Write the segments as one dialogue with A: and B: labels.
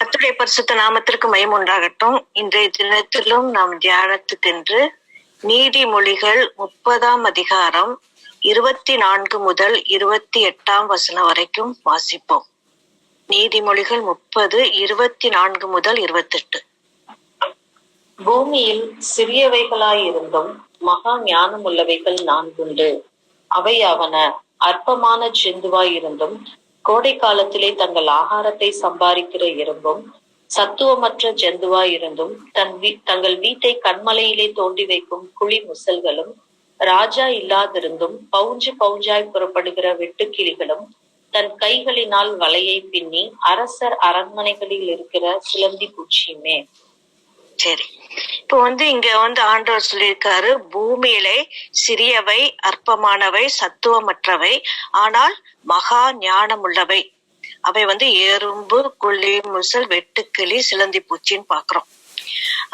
A: கத்துடைய பரிசுத்த நாமத்திற்கு மயம் உண்டாகட்டும். இன்றைய தினத்திலும் நாம் தியானத்துக்கென்று நீதிமொழிகள் முப்பதாம் அதிகாரம் இருபத்தி நான்கு முதல் இருபத்தி எட்டாம் வசனம் வரைக்கும் வாசிப்போம். நீதிமொழிகள் முப்பது இருபத்தி நான்கு முதல் இருபத்தெட்டு.
B: பூமியில் சிறியவைகளாயிருந்தும் மகா ஞானம் உள்ளவைகள் நான்குண்டு. அவை அவன அற்பமான ஜந்துவாயிருந்தும் கோடை காலத்திலே தங்கள் ஆகாரத்தை சம்பாதிக்கிற எறும்பும் சத்துவமற்ற ஜந்துவாயிருந்தும் தன் வீ தங்கள் வீட்டை கண்மலையிலே தோண்டி வைக்கும் குழி முசல்களும் ராஜா இல்லாதிருந்தும் பவுஞ்சு பவுஞ்சாய் புறப்படுகிற வெட்டுக்கிளிகளும் தன் கைகளினால் வலையை பின்னி அரசர் அரண்மனைகளில் இருக்கிற சிலந்தி பூச்சியுமே.
A: சரி. இப்போ வந்து இங்க வந்து ஆண்டவர் சொல்லியிருக்காரு பூமியிலே சிறியவை அற்பமானவை சத்துவமற்றவை ஆனால் மகா ஞானம் உள்ளவை அவை வந்து எறும்பு குழி முசல் வெட்டுக்கிளி சிலந்தி பூச்சின்னு பாக்குறோம்.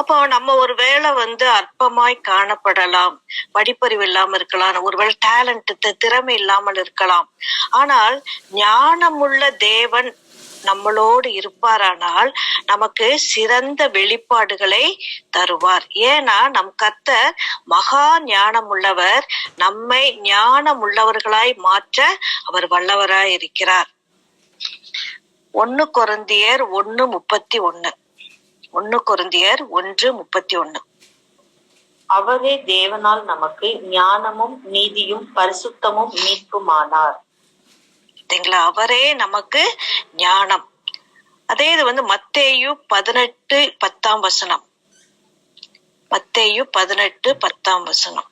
A: அப்போ நம்ம ஒரு வேளை வந்து அற்பமாய் காணப்படலாம் படிப்பறிவு இல்லாம இருக்கலாம் ஒருவேளை டேலண்ட் திறமை இல்லாமல் இருக்கலாம். ஆனால் ஞானமுள்ள தேவன் நம்மளோடு இருப்பாரானால் நமக்கு சிறந்த வெளிப்பாடுகளை தருவார். ஏன்னா நம் கத்தர் மகா ஞானம் உள்ளவர் நம்மை ஞானம் உள்ளவர்களாய் மாற்ற அவர் வல்லவராய் இருக்கிறார். ஒன்னு கொருந்தியர் ஒன்னு முப்பத்தி ஒன்னு. ஒன்னு கொருந்தியர் ஒன்று முப்பத்தி ஒன்னு.
B: அவரே தேவனால் நமக்கு ஞானமும் நீதியும் பரிசுத்தமும் மீட்புமானார்.
A: சரிங்களா அவரே நமக்கு ஞானம். அதே இது வந்து மத்தேயு பதினெட்டு பத்தாம் வசனம். மத்தேயு பதினெட்டு பத்தாம் வசனம்.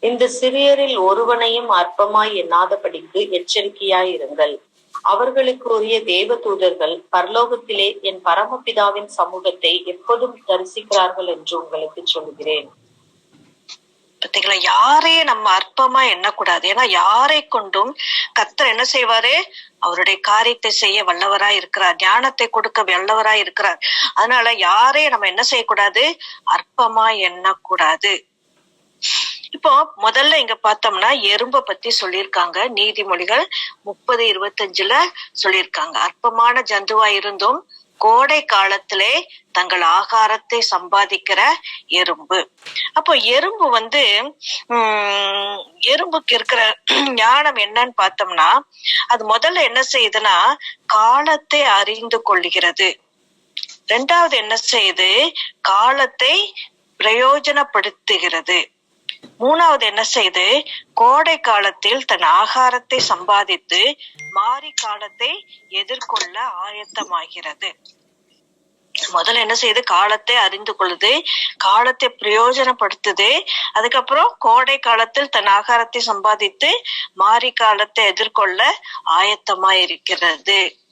B: இந்த சிறியரில் ஒருவனையும் அற்பமாய் எண்ணாதபடிக்கு எச்சரிக்கையாயிருங்கள் அவர்களுக்கு உரிய தேவ தூதர்கள் பரலோகத்திலே என் பரமபிதாவின் சமூகத்தை எப்போதும் தரிசிக்கிறார்கள் என்று உங்களுக்கு சொல்கிறேன்.
A: பார்த்தீங்களா யாரையும் நம்ம அற்பமா எண்ணக்கூடாது. ஏன்னா யாரை கொண்டும் கத்தர் என்ன செய்வாரு? அவருடைய காரியத்தை செய்ய வல்லவரா இருக்கிறார். ஞானத்தை கொடுக்க வல்லவரா இருக்கிறார். அதனால யாரையும் நம்ம என்ன செய்யக்கூடாது? அற்பமா எண்ணக்கூடாது. இப்போ முதல்ல இங்க பார்த்தோம்னா எறும்ப பத்தி சொல்லியிருக்காங்க. நீதிமொழிகள் முப்பது இருபத்தஞ்சுல சொல்லியிருக்காங்க. அற்பமான ஜந்துவா இருந்தும் கோடை காலத்திலே தங்கள் ஆகாரத்தை சம்பாதிக்கிற எறும்பு. அப்போ எறும்பு வந்து உம் எறும்புக்கு இருக்கிற ஞானம் என்னன்னு பார்த்தோம்னா அது முதல்ல என்ன செய்யுதுன்னா காலத்தை அறிந்து கொள்கிறது. ரெண்டாவது என்ன செய்யுது? காலத்தை பிரயோஜனப்படுத்துகிறது. மூணாவது என்ன செய்து கோடை காலத்தில் தன் ஆகாரத்தை சம்பாதித்து மாரி காலத்தை எதிர்கொள்ள ஆயத்தமாகிறது. முதல்ல என்ன செய்யுது? காலத்தை அறிந்து கொள்ளுது. காலத்தை பிரயோஜனப்படுத்துது. அதுக்கப்புறம் கோடை காலத்தில் தன் ஆகாரத்தை சம்பாதித்து மாறி காலத்தை எதிர்கொள்ள ஆயத்தமா இருக்கிறது.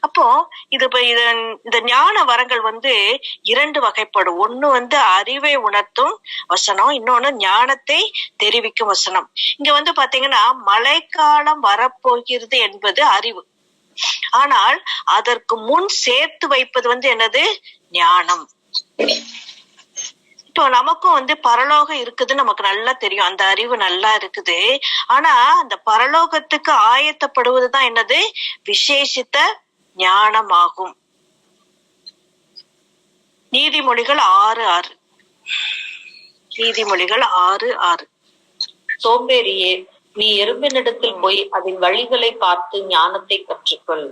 A: அப்போ இது இது இந்த ஞான வரங்கள் வந்து இரண்டு வகைப்படும். ஒண்ணு வந்து அறிவை உணர்த்தும் வசனம் இன்னொன்னு ஞானத்தை தெரிவிக்கும் வசனம். இங்க வந்து பாத்தீங்கன்னா மழைக்காலம் வரப்போகிறது என்பது அறிவு. ஆனால் அதற்கு முன் சேர்த்து வைப்பது வந்து என்னது? ஞானம். இப்போ நமக்கும் வந்து பரலோகம் இருக்குதுன்னு நமக்கு நல்லா தெரியும். அந்த அறிவு நல்லா இருக்குது. ஆனா அந்த பரலோகத்துக்கு ஆயத்தப்படுவதுதான் என்னது? விசேஷித்த ஞானமாகும். நீதிமொழிகள் ஆறு ஆறு. நீதிமொழிகள் ஆறு ஆறு.
B: சோம்பேறியே. நீ எறும்பினிடத்தில் போய் அதன் வழிகளை பார்த்து ஞானத்தை கற்றுக்கொள்.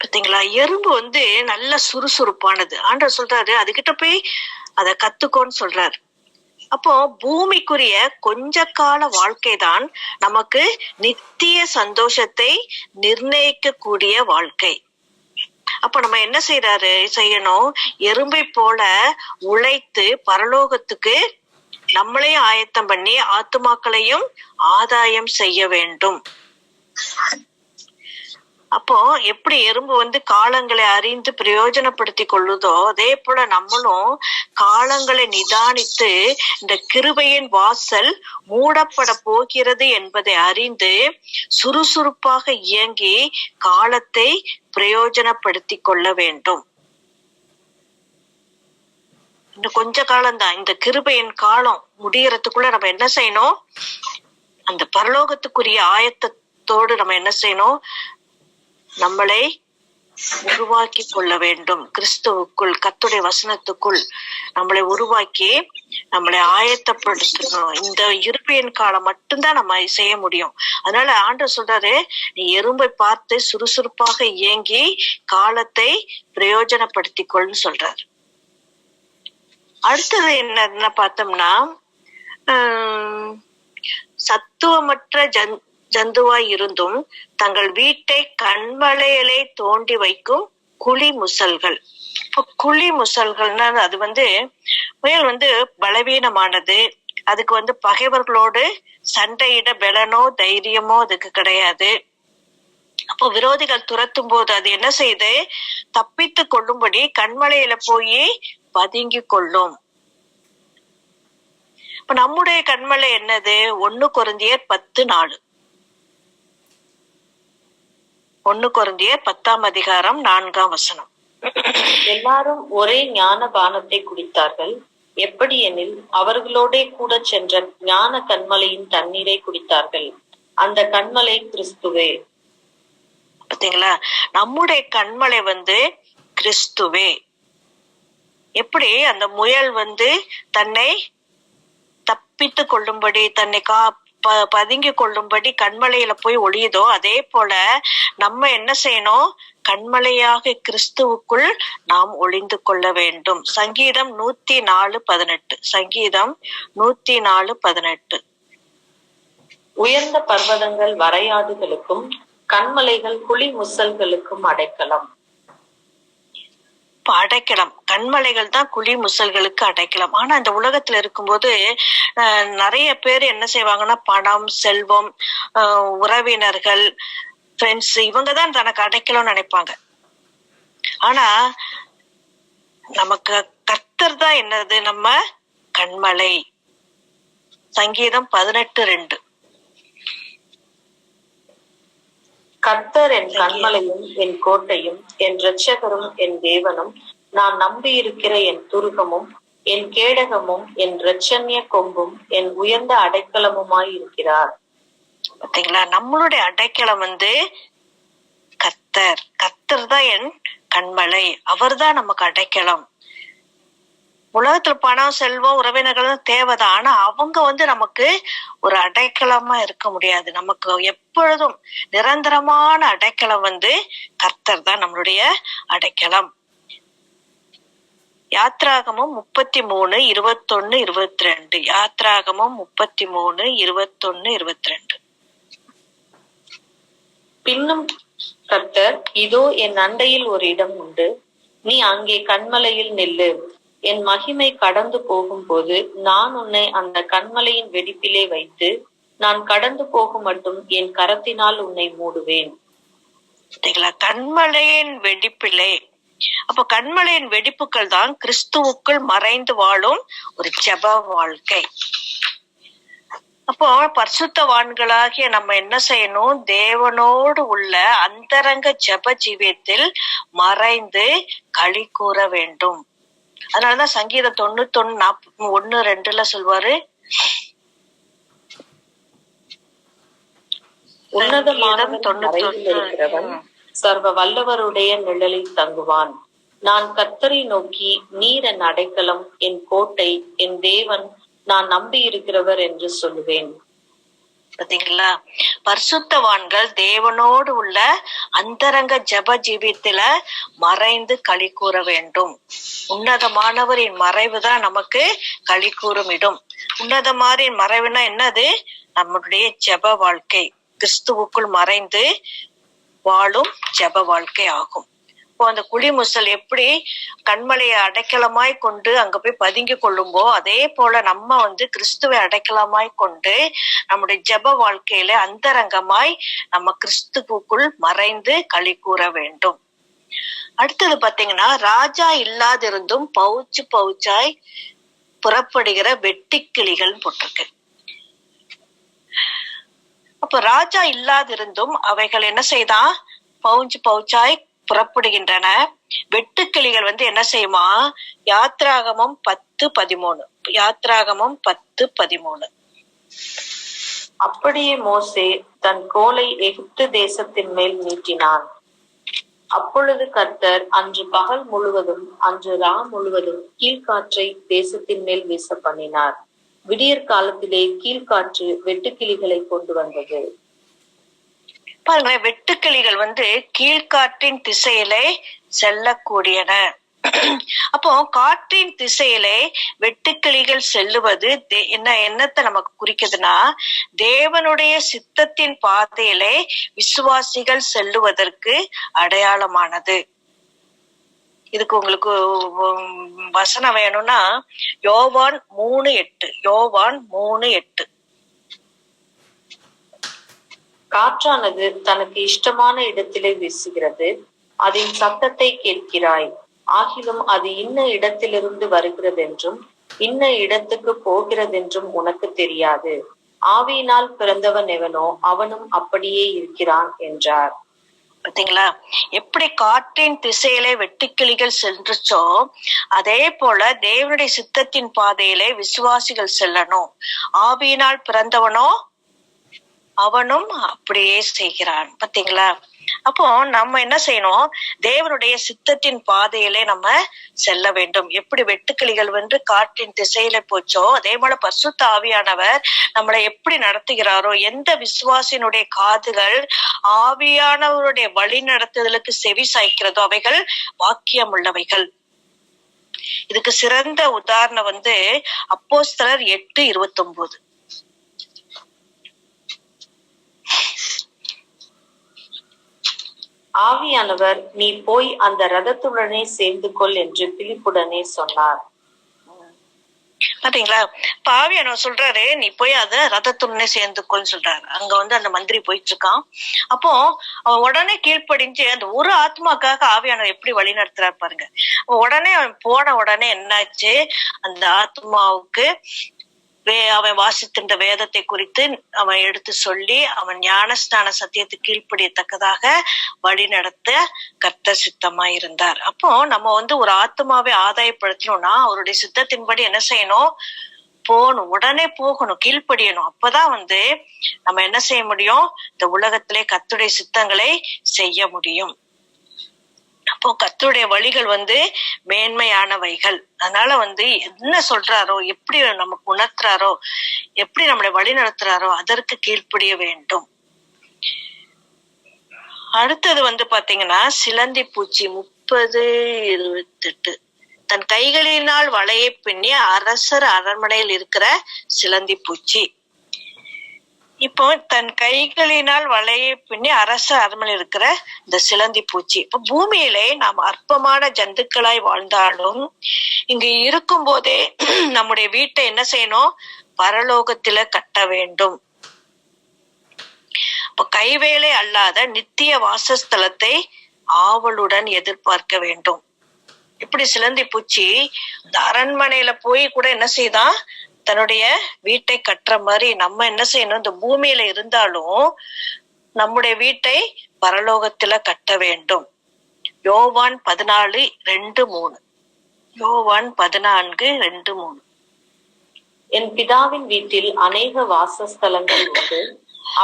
A: பாத்தீங்களா? எறும்பு வந்து நல்ல சுறுசுறுப்பானது. ஆண்டவர் சொல்றாரு அதுகிட்ட போய் அத கத்துக்கோன்னு சொல்றாரு. அப்போ பூமிக்குரிய கொஞ்ச கால வாழ்க்கை தான் நமக்கு நித்திய சந்தோஷத்தை நிர்ணயிக்க கூடிய வாழ்க்கை. அப்ப நம்ம என்ன செய்யறாரு செய்யணும் எறும்பை போல உழைத்து பரலோகத்துக்கு நம்மளையும் ஆயத்தம் பண்ணி ஆத்துமாக்களையும் ஆதாயம் செய்ய வேண்டும். அப்போ எப்படி எறும்பு வந்து காலங்களை அறிந்து பிரயோஜனப்படுத்தி கொள்ளுதோ அதே போல நம்மளும் காலங்களை நிதானித்து இந்த கிருபையின் வாசல் மூடப்பட போகிறது என்பதை அறிந்து சுறுசுறுப்பாக இயங்கி காலத்தை பிரயோஜனப்படுத்தி கொள்ள வேண்டும். இன்னும் கொஞ்ச காலம்தான். இந்த கிருபையின் காலம் முடியறதுக்குள்ள நம்ம என்ன செய்யணும்? அந்த பரலோகத்துக்குரிய ஆயத்தத்தோடு நம்ம என்ன செய்யணும்? நம்மளை உருவாக்கி கொள்ள வேண்டும். கிறிஸ்துவுக்குள் கத்துடைய வசனத்துக்குள் நம்மளை உருவாக்கி நம்மளை ஆயத்தப்படுத்தணும். இந்த இருப்பியன் காலம் மட்டும்தான் நம்ம செய்ய முடியும். அதனால ஆண்டு சொல்றாரு நீ எறும்பை பார்த்து சுறுசுறுப்பாக இயங்கி காலத்தை பிரயோஜனப்படுத்திக் கொள்னு சொல்றாரு. அடுத்தது என்னன்னு பார்த்தோம்னா சத்துவமற்ற ஜன் ஜந்துவாய் இருந்தும் தங்கள் வீட்டை கண்வளையலை தோண்டி வைக்கும் குழி முசல்கள். இப்போ குழி முசல்கள்னா அது வந்து முயல் வந்து பலவீனமானது. அதுக்கு வந்து பகைவர்களோடு சண்டையிட பலனோ தைரியமோ அதுக்கு கிடையாது. அப்போ விரோதிகள் துரத்தும் போது அது என்ன செய்யுது தப்பித்து கொள்ளும்படி கண்மலையில போய் பதுங்கி கொள்ளும் இப்ப நம்முடைய கண்மலை என்னது? ஒண்ணு குருந்தியர் பத்து நாலு. ஒண்ணு குருந்தியர் பத்தாம் அதிகாரம் நான்காம் வசனம்.
B: எல்லாரும் ஒரே ஞான பானத்தை குடித்தார்கள். எப்படி எனில் அவர்களோடே கூட சென்ற ஞான கண்மலையின் தண்ணீரை குடித்தார்கள். அந்த கண்மலை கிறிஸ்துவே.
A: பாத்தீங்களா? நம்முடைய கண்மலை வந்து கிறிஸ்துவே. எப்படி அந்த முயல் வந்து தன்னை தப்பித்து கொள்ளும்படி தன்னை கா ப- பதுங்கி கொள்ளும்படி கண்மலையில போய் ஒளியுதோ அதே போல நம்ம என்ன செய்யணும்? கண்மலையாக கிறிஸ்துவுக்குள் நாம் ஒளிந்து கொள்ள வேண்டும். சங்கீதம் நூத்தி நாலு பதினெட்டு. சங்கீதம் நூத்தி நாலு பதினெட்டு.
B: உயர்ந்த பர்வதங்கள் வரையாடுகளுக்கும் கண்மலைகள் குழி முசல்களுக்கும் அடைக்கலம்.
A: இப்ப அடைக்கலம். கண்மலைகள் தான் குழி முசல்களுக்கு அடைக்கலாம். ஆனா இந்த உலகத்துல இருக்கும்போது நிறைய பேர் என்ன செய்வாங்கன்னா பணம் செல்வம் உறவினர்கள் ஃப்ரெண்ட்ஸ் இவங்க தான் தனக்கு அடைக்கலாம்னு நினைப்பாங்க. ஆனா நமக்கு கர்த்தர் தான் என்னது? நம்ம கண்மலை. சங்கீதம் பதினெட்டு ரெண்டு.
B: கர்த்தர் என் கண்மலையும் என் கோட்டையும் என் இரட்சகரும் என் தேவனும் நான் நம்பியிருக்கிற என் துருகமும் என் கேடகமும் என் இரட்சண்ய கொம்பும் என் உயர்ந்த அடைக்கலமுமாய் இருக்கிறார்.
A: பாத்தீங்களா? நம்மளுடைய அடைக்கலம் வந்து கத்தர். கத்தர் தான் என் கண்மலை. அவர்தான் நமக்கு அடைக்கலம். உலகத்துல பணம் செல்வம் உறவினர்கள் தேவைதான். ஆனா அவங்க வந்து நமக்கு ஒரு அடைக்கலமா இருக்க முடியாது. நமக்கு எப்பொழுதும் நிரந்தரமான அடைக்கலம் வந்து கர்த்தர் தான் நம்மளுடைய அடைக்கலம். யாத்ராகமும் முப்பத்தி மூணு இருபத்தொன்னு இருபத்தி ரெண்டு யாத்ராகமும் முப்பத்தி மூணு இருபத்தொன்னு இருபத்தி ரெண்டு
B: பின்னும் கர்த்தர் இதோ என் அண்டையில் ஒரு இடம் உண்டு. நீ அங்கே கண்மலையில் நில்லு. என் மகிமை கடந்து போகும்போது நான் உன்னை அந்த கண்மலையின் வெடிப்பிலே வைத்து நான் கடந்து போகும் மட்டும் என் கரத்தினால் உன்னை மூடுவேன்.
A: சரிங்களா கண்மலையின் வெடிப்பிலே. அப்ப கண்மலையின் வெடிப்புகள் தான் கிறிஸ்துவுக்குள் மறைந்து வாழும் ஒரு ஜெப வாழ்க்கை. அப்போ பரிசுத்தவான்களாகிய நம்ம என்ன செய்யணும்? தேவனோடு உள்ள அந்தரங்க ஜெப ஜீவியத்தில் மறைந்து களி கூற வேண்டும். அதனாலதான் சங்கீதம் தொண்ணூத்தொன்னு நாப்ப ஒண்ணு ரெண்டுல சொல்வாரு.
B: உன்னதமானவன்
A: தொண்ணூத்தி
B: மறைவில் இருக்கிறவன் சர்வ வல்லவருடைய நிழலில் தங்குவான். நான் கர்த்தரை நோக்கி நீர் என் அடைக்கலம் என் கோட்டை என் தேவன் நான் நம்பி இருக்கிறவர் என்று சொல்லுவேன்.
A: பாத்தீங்களா? பரிசுத்தவான்கள் தேவனோடு உள்ள அந்தரங்க ஜப ஜீவியத்துல மறைந்து களி கூற வேண்டும். உன்னதமானவரின் மறைவு தான் நமக்கு களி கூறும் இடம். உன்னதமாரின் மறைவுனா என்னது? நம்மளுடைய ஜெப வாழ்க்கை. கிறிஸ்துவுக்குள் மறைந்து வாழும் ஜெப வாழ்க்கை ஆகும். இப்போ அந்த குடிமுசல் எப்படி கண்மலையை அடைக்கலமாய் கொண்டு அங்க போய் பதுங்கி கொள்ளும்போ அதே போல நம்ம வந்து கிறிஸ்துவை அடைக்கலமாய் கொண்டு நம்முடைய ஜெப வாழ்க்கையில அந்தரங்கமாய் நம்ம கிறிஸ்துவுக்குள் மறைந்து களி கூற வேண்டும். அடுத்தது பாத்தீங்கன்னா ராஜா இல்லாதிருந்தும் பவுச்சு பவுச்சாய் புறப்படுகிற வெட்டுக்கிளிகள் போட்டிருக்கு. அப்ப ராஜா இல்லாதிருந்தும் அவைகள் என்ன செய்தான்? பவுஞ்சு பவுச்சாய் புறப்படுகின்றன. வெட்டுக்கிளிகள் வந்து என்ன செய்யுமா? யாத்ராகமம் பத்து பதிமூணு. யாத்ராகமம் பத்து பதிமூணு.
B: அப்படியே மோசே தன் கோலை எகிப்து தேசத்தின் மேல் நீட்டினான். அப்பொழுது கர்த்தர் அன்று பகல் முழுவதும் அன்று ரா முழுவதும் கீழ்காற்றை தேசத்தின் மேல் வீச பண்ணினார். விடியற் காலத்திலே கீழ்காற்று வெட்டுக்கிளிகளை கொண்டு வந்தது.
A: பாருங்களேன் வெட்டுக்கிளிகள் வந்து கீழ்காற்றின் திசையிலே செல்லக்கூடியன. அப்போ காற்றின் திசையிலே வெட்டுக்கிளிகள் செல்லுவது தே- என்ன என்னத்தை நமக்கு குறிக்குதுன்னா தேவனுடைய சித்தத்தின் பாதையிலே விசுவாசிகள் செல்லுவதற்கு அடையாளமானது. இதுக்கு உங்களுக்கு வசனம் வேணும்னா யோவான் மூணு எட்டு யோவான் மூணு எட்டு.
B: காற்றானது தனக்கு இஷ்டமான இடத்திலே வீசுகிறது. அதன் சத்தத்தை கேட்கிறாய். ஆகிலும் அது இன்ன இடத்திலிருந்து வருகிறதென்றும் இன்ன இடத்துக்கு போகிறதென்றும் உனக்கு தெரியாது. ஆவியினால் பிறந்தவன் எவனோ அவனும் அப்படியே இருக்கிறான் என்றார்.
A: பாத்தீங்களா? எப்படி காற்றின் திசையிலே வெட்டுக்கிளிகள் சென்றுச்சோ அதே போல தேவனுடைய சித்தத்தின் பாதையிலே விசுவாசிகள் செல்லணும். ஆவியினால் பிறந்தவனோ அவனும் அப்படியே செய்கிறான். பாத்தீங்களா? அப்போ நம்ம என்ன செய்யணும்? தேவனுடைய சித்தத்தின் பாதையிலே நம்ம செல்ல வேண்டும். எப்படி வெட்டுக்கிளிகள் வந்து காற்றின் திசையில போச்சோ அதே போல பசுத்த ஆவியானவர் நம்மளை எப்படி நடத்துகிறாரோ எந்த விசுவாசினுடைய காதுகள் ஆவியானவருடைய வழி நடத்துதலுக்கு செவி சாய்க்கிறதோ அவைகள் வாக்கியம் உள்ளவைகள். இதுக்கு சிறந்த உதாரணம் வந்து அப்போஸ்தலர் எட்டு இருபத்தி ஒன்பது
B: ஆவியானவர் நீ போய் அந்த ரதத்துடனே சேர்ந்து கொள் என்று பிலிப்புடனே சொன்னார்.
A: பாத்தீங்களா? பாவியானவர் சொல்றாரு நீ போய் அத ரதத்துடனே சேர்ந்துக்கோன்னு சொல்றாரு. அங்க வந்து அந்த மந்திரி போயிட்டு இருக்கான் அப்போ அவன் உடனே கீழ்ப்படிஞ்சு அந்த ஒரு ஆத்மாக்காக ஆவியானவர் எப்படி வழி நடத்துறாரு பாருங்க. உடனே அவன் போன உடனே என்னாச்சு? அந்த ஆத்மாவுக்கு வே- அவன் வாசித்திருந்த வேதத்தை குறித்து அவன் எடுத்து சொல்லி அவன் ஞானஸ்தான சத்தியத்துக்கு கீழ்ப்படியத்தக்கதாக வழி நடத்த கர்த்த சித்தமா இருந்தார் அப்போ நம்ம வந்து ஒரு ஆத்மாவை ஆதாயப்படுத்தணும்னா அவருடைய சித்தத்தின்படி என்ன செய்யணும்? போகணும். உடனே போகணும். கீழ்ப்படியணும். அப்பதான் வந்து நம்ம என்ன செய்ய முடியும்? இந்த உலகத்திலே கத்துடைய சித்தங்களை செய்ய முடியும். அப்போ கத்துடைய வழிகள் வந்து மேன்மையானவைகள். அதனால வந்து என்ன சொல்றாரோ எப்படி நமக்கு உணர்த்துறாரோ எப்படி நம்மளை வழி நடத்துறாரோ அதற்கு கீழ்ப்படிய வேண்டும். அடுத்தது வந்து பாத்தீங்கன்னா சிலந்தி பூச்சி முப்பது இருபத்தெட்டு. தன் கைகளினால் வலையை பின்னி அரசர் அரண்மனையில் இருக்கிற சிலந்தி பூச்சி. இப்போ தன் கைகளினால் வலையை பின்னி அரச அரமல் இருக்கிற இந்த சிலந்தி பூச்சி. இப்போ பூமியிலே நாம் அற்பமான ஜந்துக்களாய் வாழ்ந்தாலும் இங்கு இருக்கும் போதே நம்முடைய வீட்டை என்ன செய்யணும்? பரலோகத்தில கட்ட வேண்டும். இப்போ கைவேலை அல்லாத நித்திய வாசஸ்தலத்தை ஆவலுடன் எதிர்பார்க்க வேண்டும். இப்படி சிலந்தி பூச்சி இந்த அரண்மனையில போய் கூட என்ன செய்தான்? தன்னுடைய வீட்டை கட்டுற மாதிரி நம்ம என்ன செய்யணும்? இந்த பூமியில இருந்தாலும் நம்முடைய வீட்டை பரலோகத்துல கட்ட வேண்டும். யோவான் பதினாலு ரெண்டு மூணு. யோவான் பதினான்கு ரெண்டு மூணு.
B: என் பிதாவின் வீட்டில் அநேக வாசஸ்தலங்கள் உண்டு.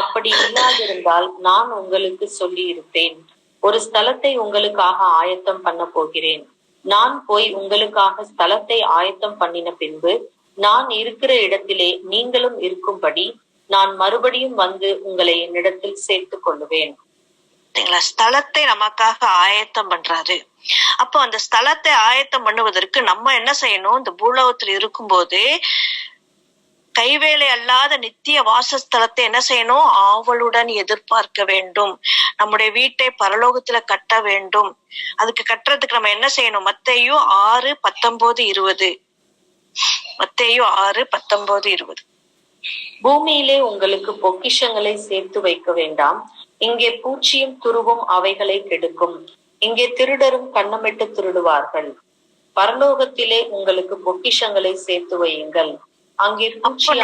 B: அப்படி இல்லாதிருந்தால் நான் உங்களுக்கு சொல்லி இருப்பேன் ஒரு ஸ்தலத்தை உங்களுக்காக ஆயத்தம் பண்ண போகிறேன். நான் போய் உங்களுக்காக ஸ்தலத்தை ஆயத்தம் பண்ணின பின்பு நான் இருக்கிற இடத்திலே நீங்களும் இருக்கும்படி நான் மறுபடியும் வந்து உங்களை என்னிடத்தில் சேர்த்துக் கொள்ளுவேன்.
A: சரிங்களா ஸ்தலத்தை நமக்காக ஆயத்தம் பண்றாரு. அப்போ அந்த ஸ்தலத்தை ஆயத்தம் பண்ணுவதற்கு நம்ம என்ன செய்யணும்? இந்த பூலோகத்தில் இருக்கும்போது கைவேலை அல்லாத நித்திய வாசஸ்தலத்தை என்ன செய்யணும்? ஆவலுடன் எதிர்பார்க்க வேண்டும். நம்முடைய வீட்டை பரலோகத்துல கட்ட வேண்டும். அதுக்கு கட்டுறதுக்கு நம்ம என்ன செய்யணும்? மத்தையும் ஆறு பத்தொன்பது இருபது. மத்தையும் ஆறு பத்தொன்பது இருபது.
B: பூமியிலே உங்களுக்கு பொக்கிஷங்களை சேர்த்து வைக்க வேண்டாம். இங்கே பூச்சியும் துருவும் அவைகளை கெடுக்கும். இங்கே திருடரும் கண்ணமிட்டு திருடுவார்கள். பரலோகத்திலே உங்களுக்கு பொக்கிஷங்களை சேர்த்து வையுங்கள். அங்கே
A: அப்ப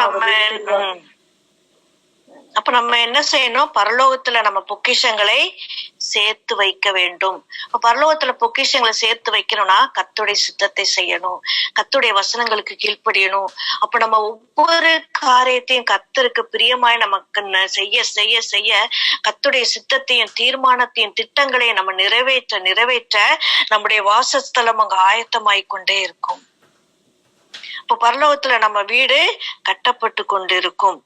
A: அப்ப நம்ம என்ன செய்யணும்? பரலோகத்துல நம்ம பொக்கிஷங்களை சேர்த்து வைக்க வேண்டும். இப்ப பரலோகத்துல பொக்கிஷங்களை சேர்த்து வைக்கணும்னா கத்துடைய சித்தத்தை செய்யணும். கத்துடைய வசனங்களுக்கு கீழ்ப்படியணும். அப்ப நம்ம ஒவ்வொரு காரியத்தையும் கத்தருக்கு பிரியமாய் நமக்கு செய்ய செய்ய செய்ய கத்துடைய சித்தத்தையும் தீர்மானத்தையும் திட்டங்களையும் நம்ம நிறைவேற்ற நிறைவேற்ற நம்முடைய வாசஸ்தலம் அங்க ஆயத்தமாய் கொண்டே இருக்கும். இப்ப பரலோகத்துல நம்ம வீடு கட்டப்பட்டு கொண்டிருக்கும்.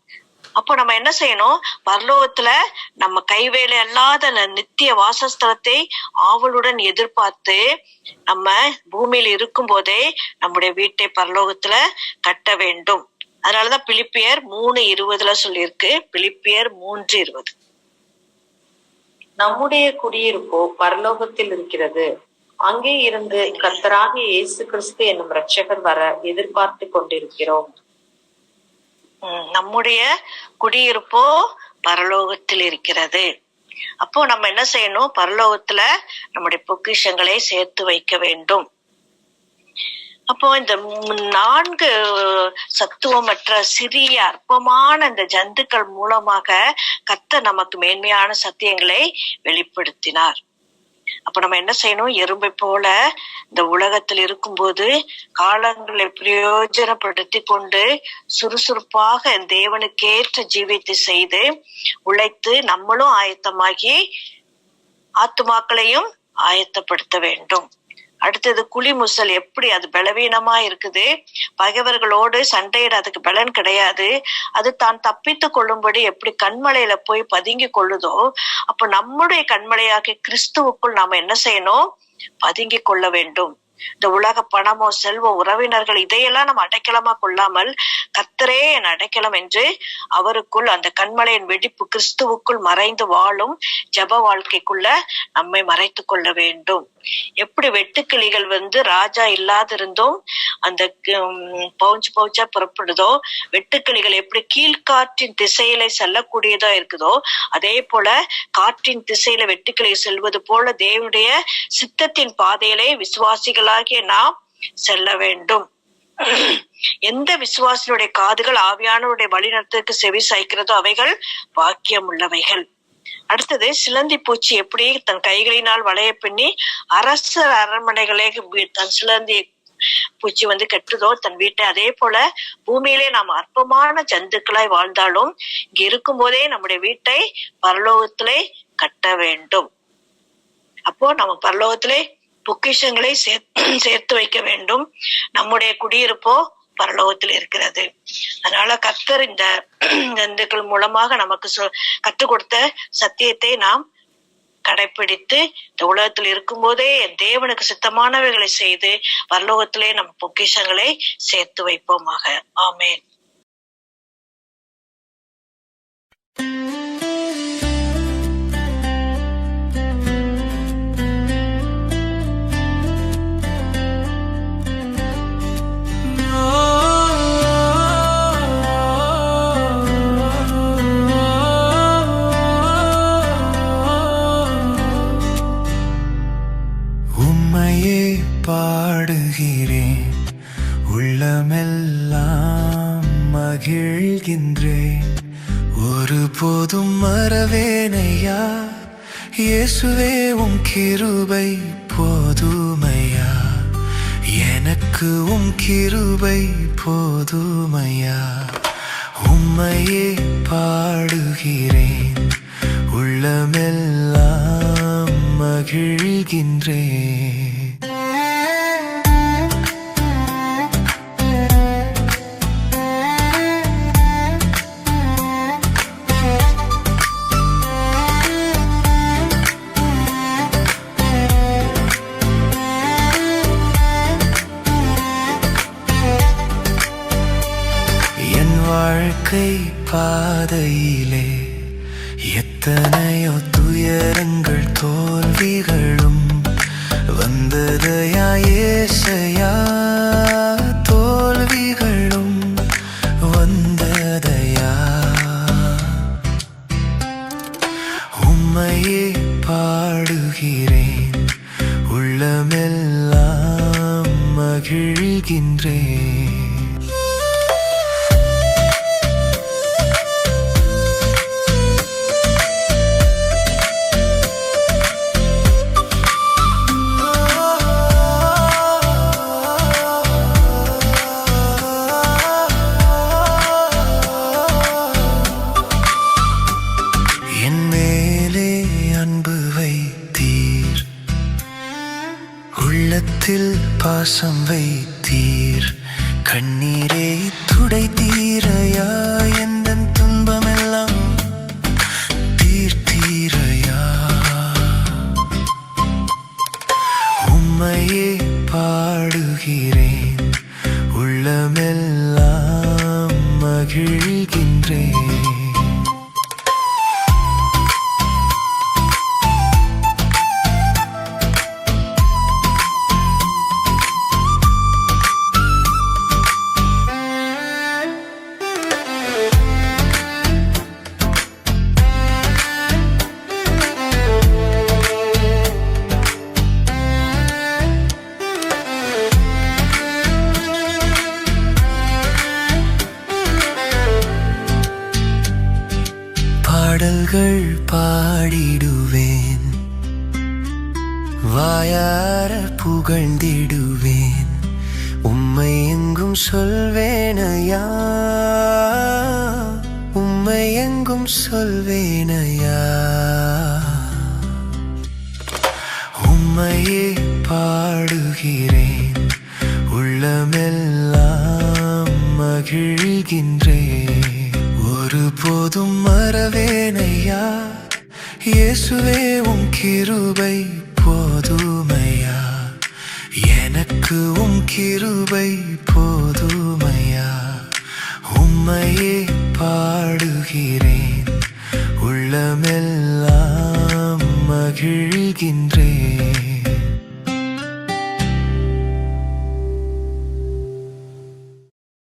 A: அப்போ நம்ம என்ன செய்யணும்? பரலோகத்துல நம்ம கைவேலை அல்லாத நித்திய வாசஸ்தலத்தை ஆவலுடன் எதிர்பார்த்து நம்ம பூமியில் இருக்கும் போதே நம்முடைய வீட்டை பரலோகத்துல கட்ட வேண்டும். அதனாலதான் பிலிப்பியர் மூணு இருபதுல சொல்லியிருக்கு. பிலிப்பியர் மூன்று இருபது.
B: நம்முடைய குடியிருப்போ பரலோகத்தில் இருக்கிறது. அங்கே இருந்து கர்த்தராகிய இயேசு கிறிஸ்து என்னும் ரட்சகர் வர எதிர்பார்த்து கொண்டிருக்கிறோம்.
A: நம்முடைய குடியிருப்போ பரலோகத்தில் இருக்கிறது. அப்போ நம்ம என்ன செய்யணும்? பரலோகத்துல நம்முடைய பொக்கிஷங்களை சேர்த்து வைக்க வேண்டும். அப்போ இந்த நான்கு சத்துவமற்ற சிறிய அற்பமான இந்த ஜந்துக்கள் மூலமாக கத்த நமக்கு மேன்மையான சத்தியங்களை வெளிப்படுத்தினார். அப்ப நம்ம என்ன செய்யணும்? எறும்பை போல இந்த உலகத்தில் இருக்கும்போது காலங்களை பிரயோஜனப்படுத்தி கொண்டு சுறுசுறுப்பாக தேவனுக்கேற்ற ஜீவித்து செய்து உழைத்து நம்மளும் ஆயத்தமாகி ஆத்துமாக்களையும் ஆயத்தப்படுத்த வேண்டும். அடுத்தது குழிமுசல் எப்படி அது பலவீனமா இருக்குது? பகைவர்களோடு சண்டையிட அதுக்கு பலன் கிடையாது. அது தான் தப்பித்து கொள்ளும்படி எப்படி கண்மலையில போய் பதுங்கி கொள்ளுதோ அப்ப நம்முடைய கண்மலையாகிய கிறிஸ்துவுக்குள் நாம என்ன செய்யணும்? பதுங்கி கொள்ள வேண்டும். இந்த உலக பணமோ செல்வ உறவினர்கள் இதையெல்லாம் நம்ம அடைக்கலமா கொள்ளாமல் கத்தரே என் அடைக்கலம் என்று அவருக்குள் அந்த கண்மலையின் வெடிப்பு கிறிஸ்துவுக்குள் மறைந்து வாழும் ஜப வாழ்க்கைக்குள்ள நம்மை மறைத்து கொள்ள வேண்டும். எப்படி வெட்டுக்கிளிகள் வந்து ராஜா இல்லாதிருந்தும் அந்த பவுஞ்சு பவுச்சா புறப்படுதோ வெட்டுக்கிளிகள் எப்படி கீழ்காற்றின் திசையில செல்லக்கூடியதா இருக்குதோ அதே போல காற்றின் திசையில வெட்டுக்கிளி செல்வது போல தேவனுடைய சித்தத்தின் பாதையிலே விசுவாசிகளாகிய நாம் செல்ல வேண்டும். எந்த விசுவாசனுடைய காதுகள் ஆவியானவருடைய வழிநடத்துக்கு செவி சாய்க்கிறதோ அவைகள் பாக்கியம் உள்ளவைகள் அடுத்தது சிலந்தி பூச்சி எப்படி தன் கைகளினால் வளைய பின்னி அரசர் அரண்மனைகளே தன் சிலந்தி பூச்சி வந்து கெட்டுதோ தன் வீட்டை அதே போல பூமியிலே நாம் அற்பமான ஜந்துக்களாய் வாழ்ந்தாலும் இங்க இருக்கும் போதே நம்முடைய வீட்டை பரலோகத்திலே கட்ட வேண்டும். அப்போ நம்ம பரலோகத்திலே பொக்கிஷங்களை சேர்த்து வைக்க வேண்டும். நம்முடைய குடியிருப்போ பரலோகத்தில் இருக்கிறது. அதனால கத்தர் இந்த இந்துக்கள் மூலமாக நமக்கு சொ- கற்றுக் கொடுத்த சத்தியத்தை நாம் கடைபிடித்து இந்த உலகத்தில் இருக்கும்போதே என் தேவனுக்கு சித்தமானவைகளை செய்து பரலோகத்திலே நம் பொக்கிஷங்களை சேர்த்து வைப்போமாக. ஆமேன்.
C: எப்போதும் மறவேனையா? இயேசுவே உம் கிருபை போதுமையா? எனக்கு உம் கிருபை போதுமையா? உம்மையே பாடுகிறேன். உள்ளமெல்லாம் மகிழ்கின்றேன். வாழ்க்கை பாதையிலே எத்தனையோ துயரங்கள் தோல்விகளும் வந்ததையா ஏசையா? எங்கும் சொல்வேனையா? உம்மையே பாடுகிறேன் உள்ளமெல்லாம் மகிழ்கின்றேன். ஒரு போதும் மறவேனையா? இயேசுவே உம் கிருபை போதுமையா? எனக்கு உம் கிருபை